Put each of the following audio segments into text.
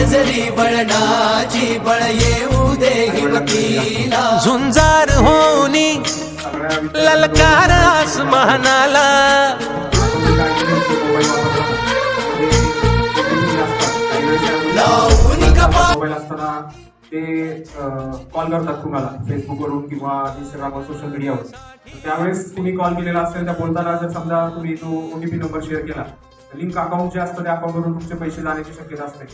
गरजली बळणाची बळ येऊ दे हिमतीला झुंजार होनी ललकार आसमानाला. मोबाईल असताना ते कॉल करतात तुम्हाला फेसबुकवरून किंवा इंस्टाग्रामवर सोशल मीडियावर त्यावेळेस तुम्ही कॉल केलेला असेल त्या बोलताना जर समजा तुम्ही तो ओटीपी नंबर शेअर केला लिंक अकाउंट जे असतं त्या अकाउंटवरून तुमचे पैसे जाण्याची शक्यता असते.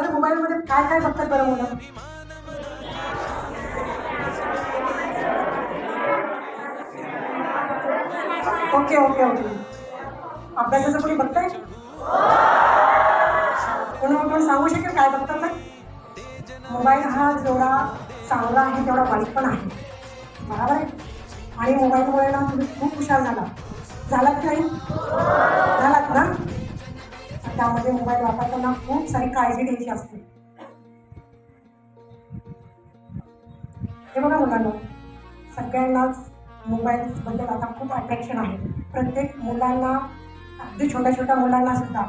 बरं मोबाईलमध्ये काय काय बघतात बरं मुलं? Okay okay okay. अभ्यासाचं कोणी बघताय? कोणी आपण सांगू शकेल काय बघतात ना? मोबाईल हा जेवढा चांगला आहे तेवढा वाईट पण आहे. बरोबर आहे? आणि मोबाईलमुळे ना तुम्ही खूप हुशार झाला. झालात की नाही? त्यामध्ये मोबाईल वापरताना खूप सारी काळजी घ्यायची असते. हे बघा मुलांना सगळ्यांनाच मोबाईल बद्दल आता खूप अट्रॅक्शन आहे. प्रत्येक मुलांना अगदी छोट्या छोट्या मुलांना सुद्धा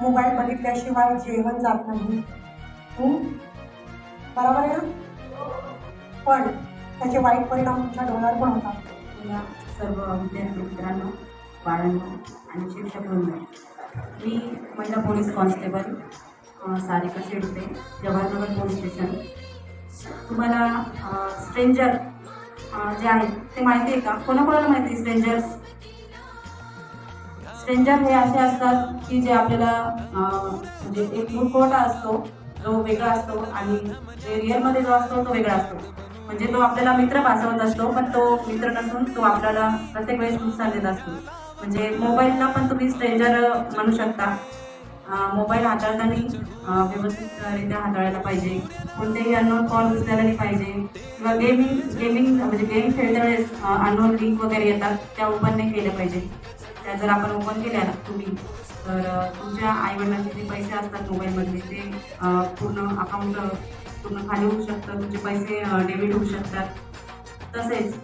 मोबाईल बघितल्याशिवाय जेवण जात नाही. बरोबर आहे ना? पण त्याचे वाईट परिणाम तुमच्या डोळ्यावर पण होतात. या सर्व विद्यार्थी मित्रांनो बाळांना आणि शिक्षक वृंद मी महिला police constable Sarika Shedte Jawaharnagar police station. तुम्हाला स्ट्रेंजर जे आहेत ते माहिती आहे का? कोणाकोणाला माहिती आहे स्ट्रेंजर्स स्ट्रेंजर हे असे असतात की जे आपल्याला म्हणजे एक मुखवटा असतो जो वेगळा असतो आणि जे रिअलमध्ये जो असतो तो वेगळा असतो. म्हणजे तो आपल्याला मित्र भासवत असतो पण तो मित्र नसून तो आपल्याला प्रत्येक वेळेस नुकसान देत असतो. म्हणजे मोबाईलला पण तुम्ही स्ट्रेंजर म्हणू शकता. मोबाईल हाताळताना व्यवस्थितरित्या हाताळायला पाहिजे. कोणतेही अननोन कॉल उचलायला नाही पाहिजे. किंवा गेमिंग गेमिंग म्हणजे गेम खेळत्या वेळेस अननोन लिंक वगैरे येतात त्या ओपन नाही केल्या पाहिजे. त्या जर आपण ओपन केल्या ना तुम्ही तर तुमच्या आईवडिलांचे जे पैसे असतात मोबाईलमधले ते पूर्ण अकाउंट पूर्ण खाली होऊ शकतं. तुमचे पैसे डेबिट होऊ शकतात. तसेच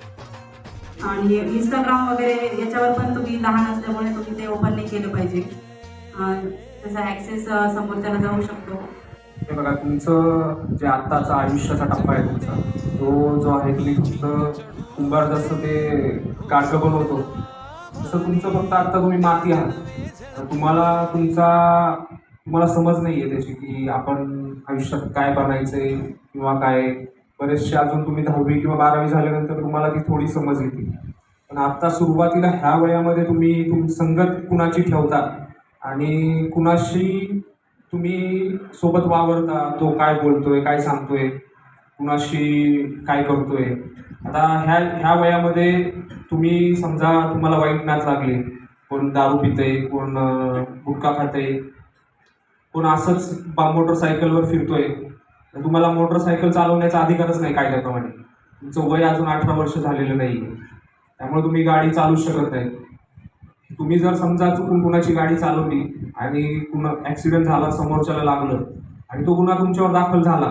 आणि इंस्टाग्राम वगैरे याच्यावर पण तुम्ही लहान असल्यामुळे तुम्ही ते ओपन नाही केलं पाहिजे. त्याचा ॲक्सेस समोरच्याला जाऊ शकतो. हे बघा तुमचं जे आत्ताचा आयुष्याचा टप्पा आहे तुमचा तो जो आहे तुम्ही फक्त कुंभार जसं ते काटकं बनवतो तसं तुमचं फक्त आत्ता तुम्ही माती आहात. तर तुम्हाला तुमचा तुम्हाला समज नाही आहे त्याची की आपण आयुष्यात काय बनायचंय किंवा काय बरेचसे अजून तुम्ही दहावी किंवा बारावी झाल्यानंतर तुम्हाला ती थोडी समज येते. पण आत्ता सुरुवातीला ह्या वयामध्ये तुम्ही तुम संगत कुणाची ठेवता? आणि कुणाशी तुम्ही सोबत वावरता? तो काय बोलतोय काय सांगतोय? कुणाशी काय करतोय? आता ह्या ह्या वयामध्ये तुम्ही समजा तुम्हाला वाईट नाच लागले. कोण दारू पितंय कोण गुटखा खातंय. कोण असंच बा मोटरसायकलवर फिरतोय. तर तुम्हाला मोटरसायकल चालवण्याचा अधिकारच नाही कायद्याप्रमाणे. तुमचं वय अजून अठरा वर्ष झालेलं नाही त्यामुळे तुम्ही गाडी चालू शकत नाही. तुम्ही जर समजा चुकून कुणाची गाडी चालवली आणि कुणा ॲक्सिडेंट झाला समोरच्याला लागलं आणि तो गुन्हा तुमच्यावर दाखल झाला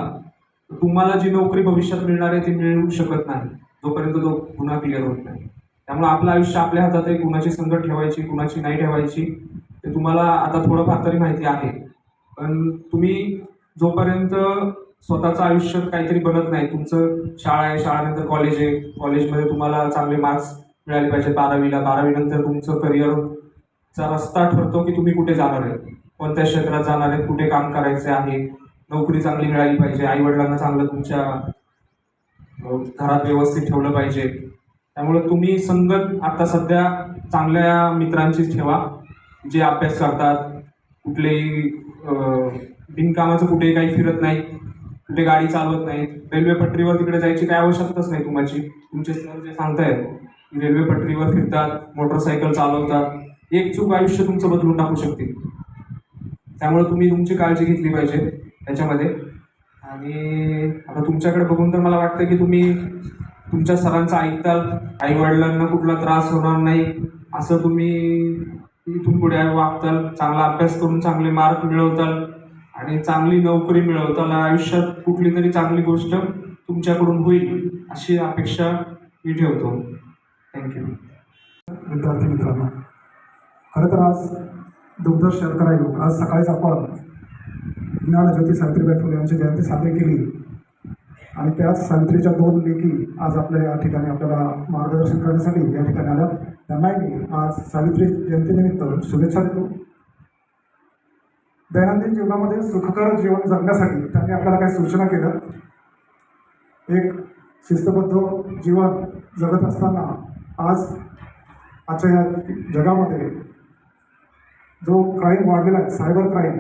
तर तुम्हाला जी नोकरी भविष्यात मिळणार आहे ती मिळू शकत नाही. जोपर्यंत तो गुन्हा क्लिअर होत नाही. त्यामुळे आपलं आयुष्य आपल्या हातात आहे. कुणाची संगत ठेवायची कुणाची नाही ठेवायची ते तुम्हाला आता थोडंफार तरी माहिती आहे. पण तुम्ही जोपर्यंत स्वतःचं आयुष्यात काहीतरी बनत नाही. तुमचं शाळा आहे शाळेनंतर कॉलेज आहे. कॉलेजमध्ये तुम्हाला चांगले मार्क्स मिळाले पाहिजे बारावीला. बारावीनंतर तुमचं करिअरचा रस्ता ठरतो की तुम्ही कुठे जाणार आहे. कोणत्या क्षेत्रात जाणार आहेत कुठे काम करायचे आहे. नोकरी चांगली मिळाली पाहिजे. आईवडिलांना चांगलं तुमच्या घरात व्यवस्थित ठेवलं पाहिजे. त्यामुळे तुम्ही संगत आता सध्या चांगल्या मित्रांचीच ठेवा. जे अभ्यास करतात कुठलेही बिनकामाचं कुठेही काही फिरत नाही. कुठे गाडी चालवत नाहीत. रेल्वे पटरीवर तिकडे जायची काय आवश्यकताच नाही तुमची. तुमचे सर जे सांगतायत रेल्वे पटरीवर फिरतात मोटरसायकल चालवतात एक चूक आयुष्य तुमचं बदलून टाकू शकते. त्यामुळे तुम्ही तुमची काळजी घेतली पाहिजे त्याच्यामध्ये. आणि आता तुमच्याकडे बघून तर मला वाटतं की तुम्ही तुमच्या सरांचं ऐकताल आई वडिलांना कुठला त्रास होणार नाही असं तुम्ही इथून पुढे वागताल चांगला अभ्यास करून चांगले मार्क मिळवताल. आणि चांगली नोकरी मिळवताना आयुष्यात कुठली तरी चांगली गोष्ट तुमच्याकडून होईल अशी अपेक्षा मी ठेवतो. थँक्यू विद्यार्थी मित्रांनो खरं तर आज दुग्ध शर्करा योग आज सकाळीच आपण ज्ञानज्योती सावित्रीबाई फुले यांची जयंती साजरी केली. आणि त्याच सावित्रीच्या दोन लेखी आज आपल्या या ठिकाणी आपल्याला मार्गदर्शन करण्यासाठी या ठिकाणी आल्या त्यांनाही आज सावित्री जयंतीनिमित्त शुभेच्छा देतो. दैनंदिन जीवनामध्ये सुखकर जीवन जगण्यासाठी त्यांनी आपल्याला काही सूचना केल्या. एक शिस्तबद्ध जीवन जगत असताना आज आजच्या या जगामध्ये जो क्राईम वाढलेला आहे सायबर क्राईम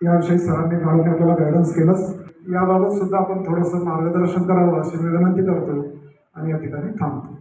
याविषयी सरांनी घालून आपल्याला गायडन्स केलंच. याबाबत सुद्धा आपण थोडंसं मार्गदर्शन करावं अशी विनंती करतो आणि या ठिकाणी थांबतो.